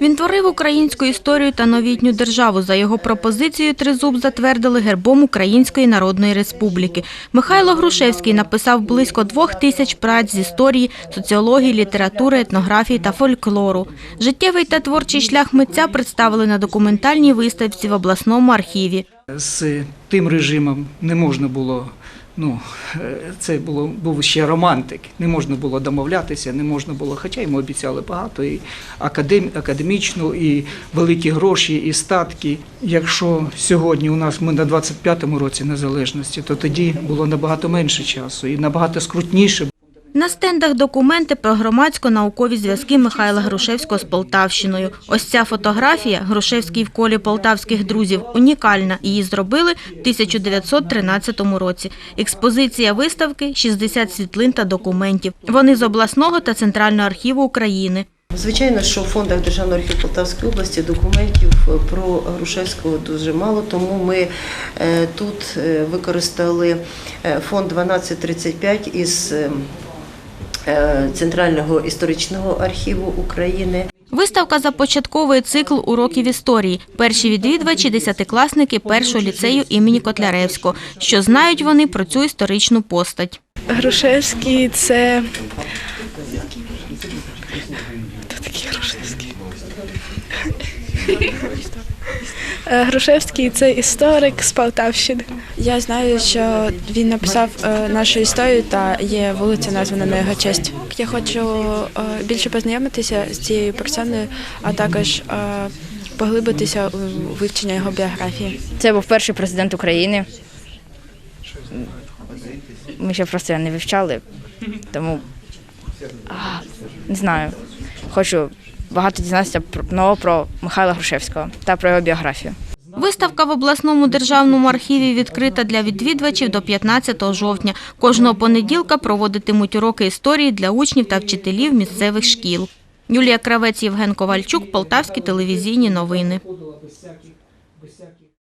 Він творив українську історію та новітню державу. За його пропозицією Тризуб затвердили гербом Української Народної Республіки. Михайло Грушевський написав близько двох тисяч праць з історії, соціології, літератури, етнографії та фольклору. Життєвий та творчий шлях митця представили на документальній виставці в обласному архіві. З тим режимом не можна було. Ну, е, це було був ще романтик. Не можна було домовлятися, не можна було, хоча йому обіцяли багато, і академ, академічну, і великі гроші, і статки. Якщо сьогодні у нас ми на 25-му році незалежності, то тоді було набагато менше часу і набагато скрутніше На стендах документи про громадсько-наукові зв'язки Михайла Грушевського з Полтавщиною. Ось ця фотографія Грушевський в колі полтавських друзів унікальна. Її зробили в 1913 році. Експозиція виставки – 60 світлин та документів. Вони з обласного та центрального архіву України. Звичайно, що в фондах Державного архіву Полтавської області документів е, про Грушевського дуже мало, тому ми е, тут е, використали фонд 1235 із Центрального історичного архіву України. Виставка започатковує цикл уроків історії. Перші відвідувачі – десятикласники першого ліцею імені Котляревського. Що знають вони про цю історичну постать. Грушевський це. Грушевський? Е, Грушевський це історик з Полтавщини. Я знаю, що він написав е, нашу історію та є вулиця названа на його честь. Я хочу е, більше познайомитися з цією персоною, а також поглибитися у вивчення його біографії. Це був перший президент України. Ми ще просто не вивчали, тому не знаю. Хочу багато дізнатися нового про Михайла Грушевського та про його біографію. Виставка в обласному державному архіві відкрита для відвідувачів до 15 жовтня. Кожного понеділка проводитимуть уроки історії для учнів та вчителів місцевих шкіл. Юлія Кравець, Євген Ковальчук, Полтавські телевізійні новини.